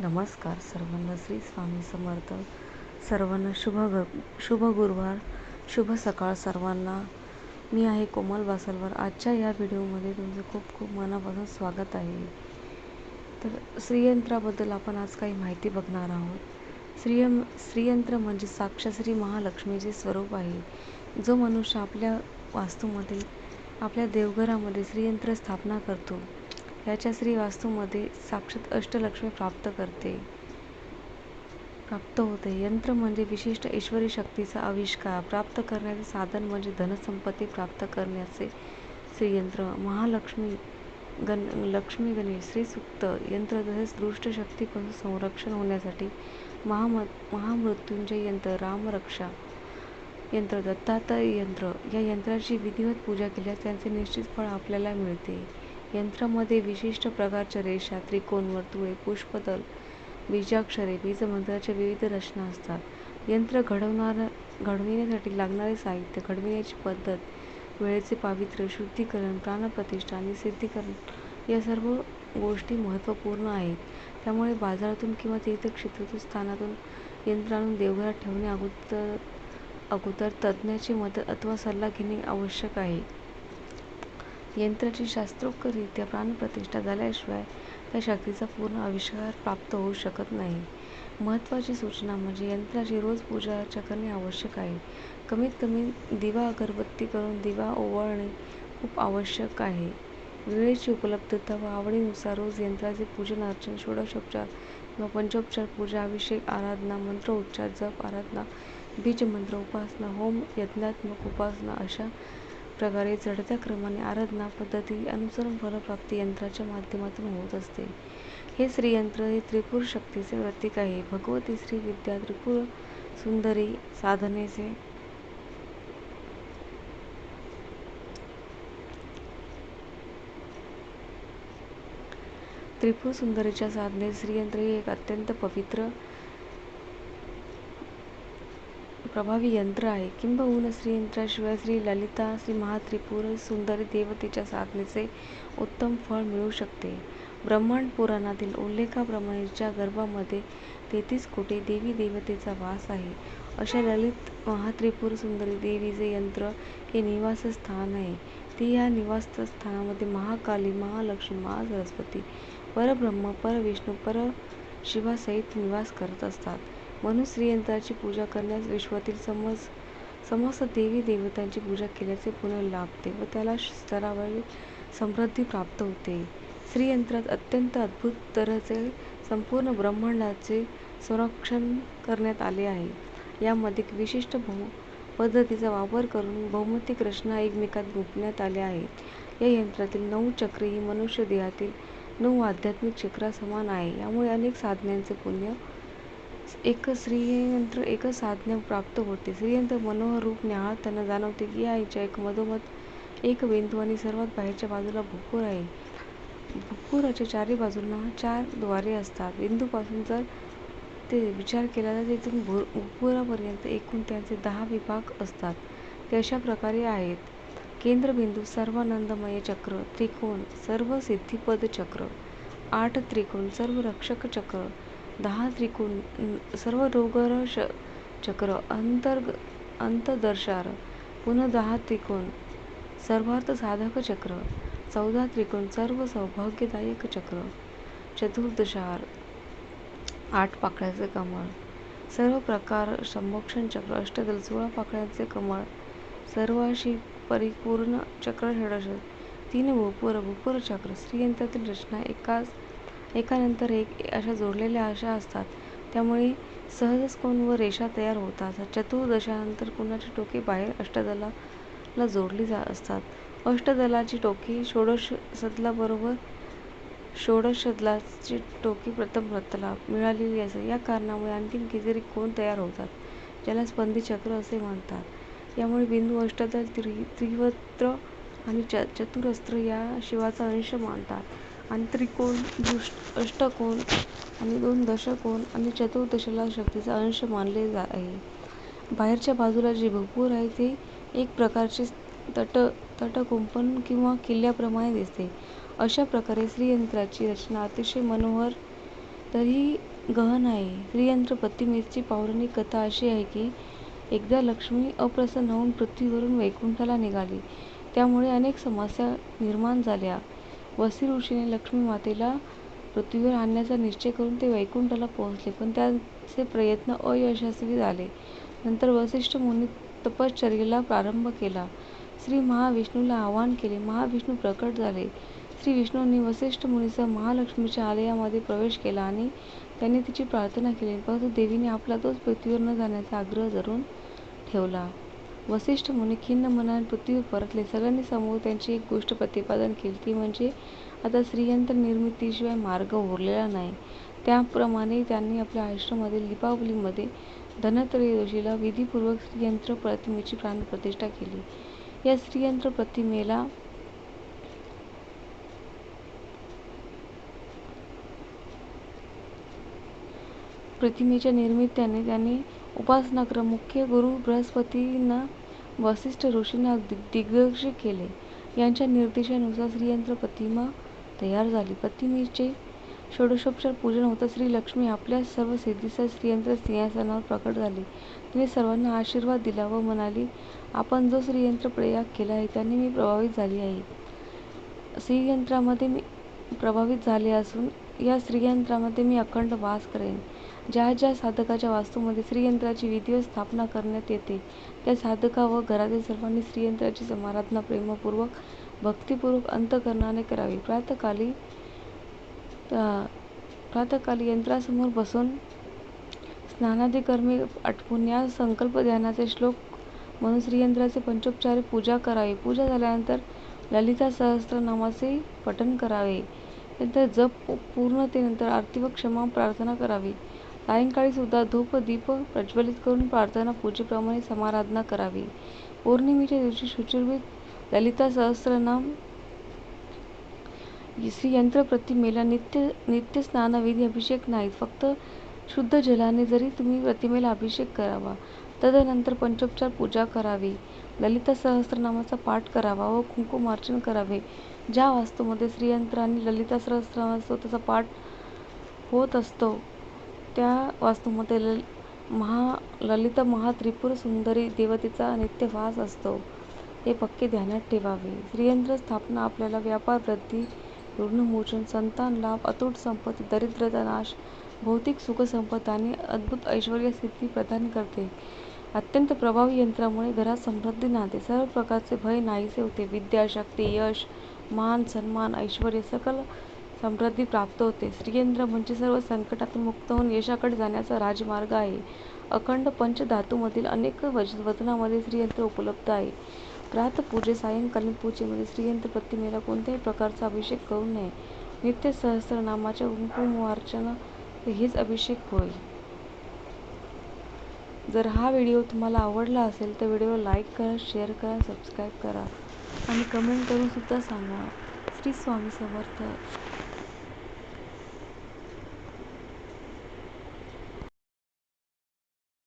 नमस्कार सर्वांना. श्री स्वामी समर्थ. सर्वांना शुभ ग शुभ गुरुवार. शुभ सकाळ सर्वांना. मी आहे कोमल बासलवर आजच्या या व्हिडिओमध्ये तुमचं खूप खूप मनापासून स्वागत आहे. तर श्रीयंत्राबद्दल आपण आज काही माहिती बघणार आहोत. श्रीयम श्रीयंत्र म्हणजे साक्षात श्री महालक्ष्मीचे स्वरूप आहे. जो मनुष्य आपल्या वास्तूमध्ये आपल्या देवघरामध्ये श्रीयंत्र स्थापना करतो. याच्या श्रीवास्तूमध्ये साक्षात अष्टलक्ष्मी प्राप्त करते. प्राप्त होते. यंत्र म्हणजे विशिष्ट ईश्वरी शक्तीचा आविष्कार. प्राप्त करण्याचे साधन म्हणजे धनसंपत्ती प्राप्त करण्याचे श्रीयंत्र. महालक्ष्मी गण लक्ष्मी गणेश श्रीसुक्त यंत्र तसेच दृष्ट शक्तीपासून संरक्षण होण्यासाठी महाम महामृत्युंजय यंत्र रामरक्षा यंत्र दत्तात्रय यंत्र या यंत्राची विधिवत पूजा केल्यास त्यांचे निश्चित फळ आपल्याला मिळते. यंत्रामध्ये विशिष्ट प्रकारच्या रेषा त्रिकोण वर्तुळे पुष्पदल बीजाक्षरे बीजमंत्राच्या विविध रचना असतात. यंत्र घडवणार घडविण्यासाठी लागणारे साहित्य घडविण्याची पद्धत वेळेचे पावित्र्य शुद्धीकरण प्राणप्रतिष्ठा आणि सिद्धीकरण या सर्व गोष्टी महत्त्वपूर्ण आहेत. त्यामुळे बाजारातून किंवा तीर्थक्षेत्रातून स्थानातून यंत्र आणून देवघरात ठेवणे अगोदर अगोदर तज्ज्ञाची मदत अथवा सल्ला घेणे आवश्यक आहे. यंत्राची शास्त्रोक्तरित्या प्राणप्रतिष्ठा झाल्याशिवाय त्या शक्तीचा पूर्ण आविष्कार प्राप्त होऊ शकत नाही. महत्त्वाची सूचना म्हणजे यंत्राची रोज पूजा अर्चा करणे आवश्यक आहे. कमीत कमी दिवा अगरबत्ती करून दिवा ओवाळणे खूप आवश्यक आहे. वेळेची उपलब्धता व आवडीनुसार रोज यंत्राचे पूजन अर्चन षोडशोपचार किंवा पंचोपचार पूजा अभिषेक आराधना मंत्रोच्चार जप आराधना बीजमंत्र उपासना होम यज्ञात्मक उपासना अशा प्रकारे चढत्या क्रमाने आराधना पद्धती अनुसरून फलप्राप्ती यंत्राच्या माध्यमातून होत असते. हे श्रीयंत्र हे त्रिपुर शक्तीचे प्रतीक आहे. भगवती श्री विद्या त्रिपुर सुंदरी साधनेचे त्रिपुर सुंदरीच्या साधने श्रीयंत्र हे एक अत्यंत पवित्र प्रभावी यंत्र आहे. किंबहुना श्रीयंत्राशिवाय श्री ललिता श्री महात्रिपुर सुंदरी देवतेच्या साधनेचे उत्तम फळ मिळू शकते. ब्रह्मांड पुराणातील उल्लेखाप्रमाणे ज्या गर्भामध्ये तेहतीस कोटी देवी देवतेचा वास आहे. अशा ललित महात्रिपुर सुंदरी देवीचे यंत्र हे निवासस्थान आहे. ती या निवासस्थानामध्ये महाकाली महालक्ष्मी महासरस्वती परब्रह्म परविष्णू पर शिवासहित निवास करत असतात. म्हणून श्रीयंत्राची पूजा करण्यास विश्वातील समज समस्त देवी देवतांची पूजा केल्याचे पुण्य लाभते व त्याला स्तरावर समृद्धी प्राप्त होते. श्रीयंत्रात अत्यंत अद्भुत तऱ्हेचे संपूर्ण ब्रह्मांडाचे संरक्षण करण्यात आले आहे. यामध्ये विशिष्ट बहु पद्धतीचा वापर करून भौमितिक रचना एकमेकात गुंफण्यात आल्या आहेत या यंत्रातील नऊ चक्रे ही मनुष्य देहातील नऊ आध्यात्मिक चक्रासमान आहे. यामुळे अनेक साधनांचे पुण्य एक श्रीयंत्र एक साधने प्राप्त होते. श्रीयंत्र मनोहर रूप न्याहाळताना जाणवते की या एक मधोमध एक बिंदू आणि सर्वात बाहेरच्या बाजूला भूपूर आहे. भूपुराच्या चारी बाजूंना चारद्वारे असतात. बिंदूपासून जर ते विचार केला तर तिथून भू भूपुरापर्यंत एकूण त्यांचे दहा विभाग असतात. ते अशा प्रकारे आहेत. केंद्रबिंदू सर्वानंदमय चक्र त्रिकोण सर्व सिद्धिपद चक्र आठ त्रिकोण सर्व रक्षक चक्र दहा त्रिकोण सर्व रोगरश चक्र अंतर्ग अंतदर्शार पुन्हा दहा त्रिकोण सर्वार्थ साधक चक्र चौदा त्रिकोण सर्व सौभाग्यदायक चक्र चतुर्दशार आठ पाकळ्याचे कमळ सर्व प्रकार संभोक्षण चक्र अष्टदल सोळा पाकळ्याचे कमळ सर्वाशी परिपूर्ण चक्र षडश तीन भूपूर भूपूर चक्र स्त्रियंत्रातील रचना एकाच एकानंतर एक अशा जोडलेल्या अशा असतात. त्यामुळे सहजच कोण व रेषा तयार होतात. चतुर्दशानंतर कुणाची टोके बाहेर अष्टदलाला जोडली जा असतात. अष्टदलाची टोके षोडश सदलाबरोबर षोडशदलाची टोके प्रथम रथला मिळालेली असते. या कारणामुळे अंतिम कितीतरी कोण तयार होतात? ज्याला स्पंदी चक्र असे म्हणतात. यामुळे बिंदू अष्टदल त्रि त्रिवत्र आणि च चतुरस्त्र या शिवाचा अंश मानतात. आणि त्रिकोण दुष्ट अष्टकोन आणि दोन दशकोन आणि चतुर्दशला शक्तीचा अंश मानले जा आहे बाहेरच्या बाजूला जे भरपूर आहे ते एक प्रकारचे तट तटकुंपण किंवा किल्ल्याप्रमाणे दिसते अशा प्रकारे श्रीयंत्राची रचना अतिशय मनोहर तरीही गहन आहे. श्रीयंत्र प्रतिमेची पौराणिक कथा अशी आहे की एकदा लक्ष्मी अप्रसन्न होऊन पृथ्वीवरून वैकुंठाला निघाली. त्यामुळे अनेक समस्या निर्माण झाल्या. वसी ऋषीने लक्ष्मी मातेला पृथ्वीवर आणण्याचा निश्चय करून ते वैकुंठाला पोहोचले, पण त्यांचे प्रयत्न अयशस्वी झाले. नंतर वसिष्ठ मुनी तपश्चर्येला प्रारंभ केला. श्री महाविष्णूला आवाहन केले. महाविष्णू प्रकट झाले. श्री विष्णूंनी वसिष्ठ मुनीसह महालक्ष्मीच्या आलयामध्ये प्रवेश केला आणि त्यांनी तिची प्रार्थना केली, परंतु देवीने आपला दोष पृथ्वीवर न जाण्याचा आग्रह धरून ठेवला. वसिष्ठ मुनी खिन्न मनाने पृथ्वीवर परतले. सगळ्यांनी समोर त्यांची एक गोष्ट प्रतिपादन केली, ती म्हणजे आता श्रीयंत्र निर्मितीशिवाय मार्ग उरलेला नाही. त्याप्रमाणे त्यांनी आपल्या आश्रमातील दीपावलीमध्ये धनत्रयोदशीला विधिपूर्वक श्रीयंत्र प्रतिमेची प्राणप्रतिष्ठा केली. या श्रीयंत्र प्रतिमेला प्रतिमेच्या निर्मितीने त्यांनी उपासनाक्रम मुख्य गुरु बृहस्पतींना, वसिष्ठ ऋषींना दिग्दर्शित केले. यांच्या निर्देशानुसार श्रीयंत्र प्रतिमा तयार झाली. प्रतिमेचे षोडशोपचार पूजन होताच श्री लक्ष्मी आपल्या सर्व सिद्धीचा श्रीयंत्र सिंहासनावर प्रकट झाली. तिने सर्वांना आशीर्वाद दिला व म्हणाली, आपण जो श्रीयंत्र प्रयाग केला आहे, त्याने मी प्रभावित झाली आहे. श्रीयंत्रामध्ये मी प्रभावित झाले असून या श्रीयंत्रामध्ये मी अखंड वास करेन. ज्या ज्या साधकाच्या वास्तूमध्ये श्रीयंत्राची विधिवत स्थापना करण्यात येते, त्या साधका व घरातील सर्वांनी श्रीयंत्राची समाराधना प्रेमपूर्वक, भक्तिपूर्वक अंतःकरणाने करावी. प्रातःकाली यंत्रासमोर बसून स्नानादी कर्मे आटोपून या संकल्प-ध्यानाचे श्लोक म्हणून श्रीयंत्राचे पंचोपचारे पूजा करावी. पूजा झाल्यानंतर ललिता सहस्रनामाचे पठण करावे. नंतर जप पूर्णतेनंतर आरती व क्षमा प्रार्थना करावी. सायंकाळी सुद्धा धूप दीप प्रज्वलित करून प्रार्थना पूजेप्रमाणे समाराधना करावी. पौर्णिमेच्या दिवशी शुचिर्भूत ललिता सहस्रनाम श्रीयंत्र प्रतिमेला नित्य नित्य स्नानविधी अभिषेक नाहीत, फक्त शुद्ध जलाने जरी तुम्ही प्रतिमेला अभिषेक करावा. तदनंतर पंचोपचार पूजा करावी. ललिता सहस्रनामाचा पाठ करावा व कुंकुमार्चन करावे. ज्या वास्तूमध्ये श्रीयंत्र आणि ललिता सहस्रनामाचा स्तोत्राचा पाठ होत असतो, त्या वास्तूमध्ये ललिता महात्रिपुर सुंदरी देवतेचा नित्य वास असतो, हे पक्के ध्यानात ठेवावे. श्रीयंत्र स्थापना आपल्याला व्यापार-वृद्धी, ऋणमोचन, संतान लाभ, अतूट संपत्ती, दरिद्रता नाश, भौतिक सुख-संपदा आणि अद्भुत ऐश्वर्य स्थिती प्रदान करते. अत्यंत प्रभावी यंत्रामुळे घरात समृद्धी नांदते. सर्व प्रकारचे भय नाहीसे होते. विद्या, शक्ती, यश, मान, सन्मान, ऐश्वर्य, सकल समृद्धी प्राप्त होते. श्रीयंत्र म्हणजे सर्व संकटांतून मुक्त होऊन यशाकडे जाण्याचा राजमार्ग आहे. अखंड पंचधातूंमधील अनेक वजनांमध्ये श्रीयंत्र उपलब्ध आहे. प्रातःपूजेत, सायंकालीन पूजेमध्ये श्रीयंत्र प्रतिमेला कोणत्याही प्रकारचा अभिषेक करू नये. नित्य सहस्रनामाच्या कुंकुमार्चन हेच अभिषेक होय. जर हा व्हिडिओ तुम्हाला आवडला असेल तर व्हिडिओला लाईक करा, शेअर करा, सबस्क्राईब करा आणि कमेंट करून सुद्धा सांगा. श्री स्वामी समर्थ